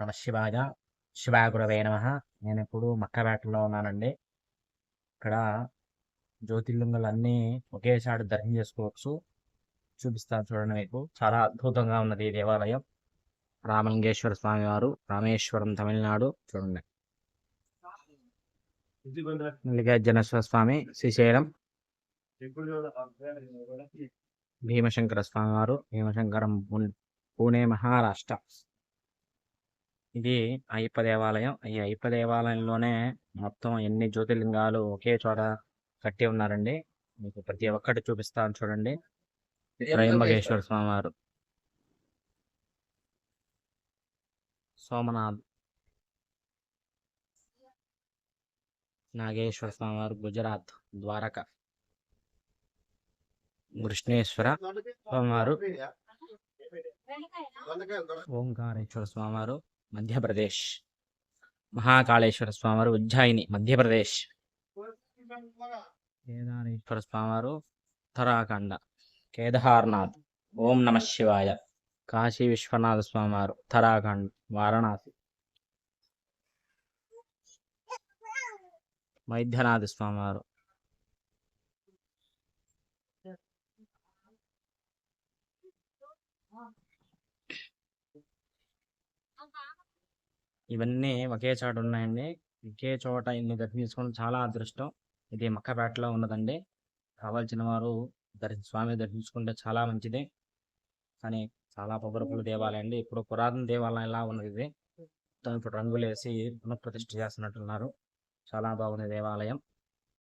నమ శివాయ. శివాయ నమ. నేను ఇప్పుడు మక్కపేటలో ఉన్నానండి. ఇక్కడ జ్యోతిర్లింగాలన్నీ ఒకేసారి దర్శనం చేసుకోవచ్చు. చూపిస్తాను చూడండి మీకు. చాలా అద్భుతంగా ఉన్నది ఈ దేవాలయం. రామలింగేశ్వర స్వామి వారు రామేశ్వరం తమిళనాడు. చూడండి. మల్లికార్జునేశ్వర స్వామి శ్రీశైలం. భీమశంకర స్వామి వారు భీమశంకరం పూణే మహారాష్ట్ర. ఇది అయ్యప్ప దేవాలయం. ఈ అయ్యప్ప దేవాలయంలోనే మొత్తం ఎన్ని జ్యోతిర్లింగాలు ఒకే చోట కట్టి ఉన్నారండి. మీకు ప్రతి ఒక్కటి చూపిస్తాను చూడండి. త్రయంబకేశ్వర స్వామి వారు సోమనాథ్. నాగేశ్వర స్వామి వారు గుజరాత్ ద్వారక. కృష్ణేశ్వర స్వామివారు. ఓంకారేశ్వర స్వామివారు. మధ్యప్రదేశ్. మహాకాళేశ్వర స్వామివారు ఉజ్జాయిని మధ్యప్రదేశ్. కేదారేశ్వర స్వామివారు ఉత్తరాఖండ. కేదార్నాథ్. ఓం నమ శివాయ. కాశీ విశ్వనాథ స్వామివారు ఉత్తరాఖండ్ వారణాసి. వైద్యనాథ స్వామివారు. ఇవన్నీ ఒకే చోట ఉన్నాయండి. ఒకే చోట ఇన్ని దర్శించుకోవడం చాలా అదృష్టం. ఇది మక్కపేటలో ఉన్నదండి. కావాల్సిన వారు దర్శి స్వామి దర్శించుకుంటే చాలా మంచిది. కానీ చాలా పొగరపుల దేవాలయం అండి ఇప్పుడు పురాతన దేవాలయం ఎలా ఉన్నది ఇది? ఇప్పుడు రంగులేసి పునఃప్రతిష్ఠ చేస్తున్నట్టున్నారు. చాలా బాగుంది దేవాలయం.